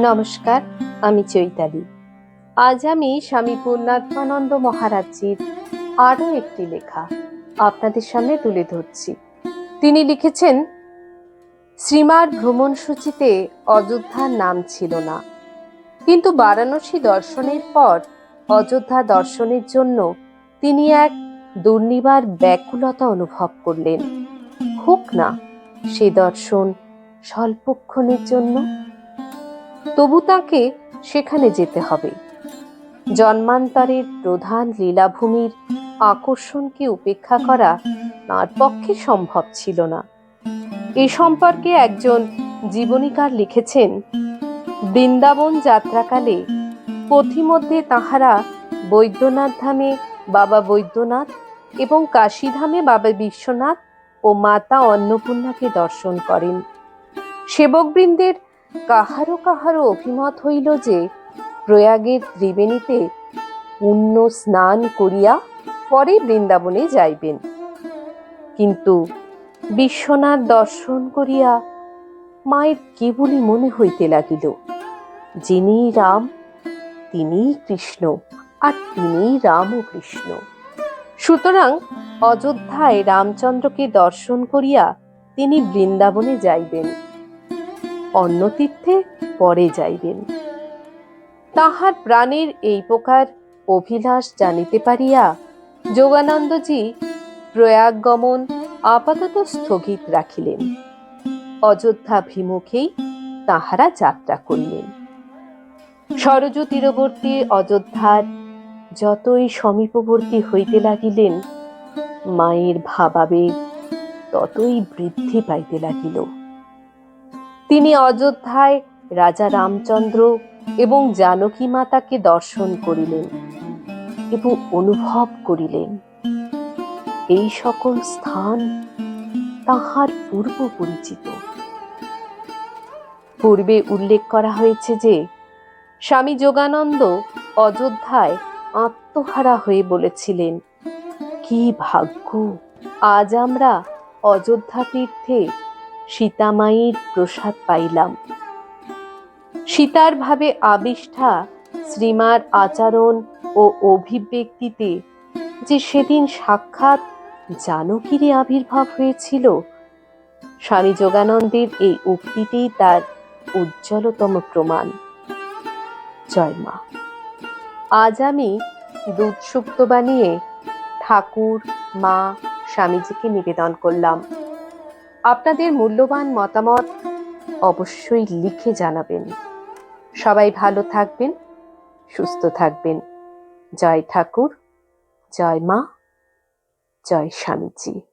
নমস্কার, আমি চৈতালি। আজ আমি স্বামী পূর্ণাত্মানন্দ মহারাজজির আরও একটি লেখা আপনাদের সামনে তুলে ধরছি। তিনি লিখেছেন, শ্রীমার ভ্রমণ সূচিতে অযোধ্যার নাম ছিল না। কিন্তু বারাণসী দর্শনের পর অযোধ্যা দর্শনের জন্য তিনি এক দুর্নিবার ব্যাকুলতা অনুভব করলেন। হোক না, সে দর্শন স্বল্পক্ষণের জন্য? তবু তাকে সেখানে যেতে হবে। জন্মান্তরের প্রধান লীলাভূমির আকর্ষণকে উপেক্ষা করা তার পক্ষে সম্ভব ছিল না। এ সম্পর্কে একজন জীবনীকার লিখেছেন, বৃন্দাবন যাত্রাকালে পথিমধ্যে তাহারা বৈদ্যনাথ ধামে বাবা বৈদ্যনাথ এবং কাশীধামে বাবা বিশ্বনাথ ও মাতা অন্নপূর্ণাকে দর্শন করেন। সেবকবৃন্দের কাহারো কাহারো অভিমত হইল যে, প্রয়াগের ত্রিবেণীতে পুণ্য স্নান করিয়া পরে বৃন্দাবনে যাইবেন। কিন্তু বিশ্বনাথ দর্শন করিয়া মায়ের কেবলই মনে হইতে লাগিল। যিনি রাম তিনি কৃষ্ণ, আর তিনি রাম ও কৃষ্ণ। সুতরাং অযোধ্যায় রামচন্দ্রকে দর্শন করিয়া তিনি বৃন্দাবনে যাইবেন। অন্য তীর্থে পরে যাইবেন। তাহার প্রাণের এই প্রকার অভিলাষ জানিতে পারিয়া যোগানন্দজি প্রয়াগ গমন আপাতত স্থগিত রাখিলেন। অযোধ্যা ভিমুখেই তাহারা যাত্রা করিলেন। সরজ তীরবর্তী অযোধ্যার যতই সমীপবর্তী হইতে লাগিলেন, মায়ের ভাবাবেগ ততই বৃদ্ধি পাইতে লাগিল। তিনি অযোধ্যায় রাজা রামচন্দ্র এবং জানকী মাতাকে দর্শন করিলেন এবং অনুভব করিলেন, এই সকল স্থান তাহার পূর্ব পরিচিত। পূর্বে উল্লেখ করা হয়েছে যে, স্বামী যোগানন্দ অযোধ্যায় আত্মহারা হয়ে বলেছিলেন, কি ভাগ্য, আজ আমরা অযোধ্যা তীর্থে সীতামায়ীর প্রসাদ পাইলাম। সীতার ভাবে আবিষ্ঠা শ্রীমার আচরণ ও অভিব্যক্তিতে যে সেদিন সাক্ষাৎ জানকীরই আবির্ভাব হয়েছিল, স্বামী যোগানন্দের এই উক্তিতেই তার উজ্জ্বলতম প্রমাণ। জয় মা। আজ আমি দুধ সুক্ত বানিয়ে ঠাকুর, মা, স্বামীজিকে নিবেদন করলাম। আপনাদের মূল্যবান মতামত অবশ্যই লিখে জানাবেন। সবাই ভালো থাকবেন, সুস্থ থাকবেন। জয় ঠাকুর, জয় মা, জয় স্বামীজি।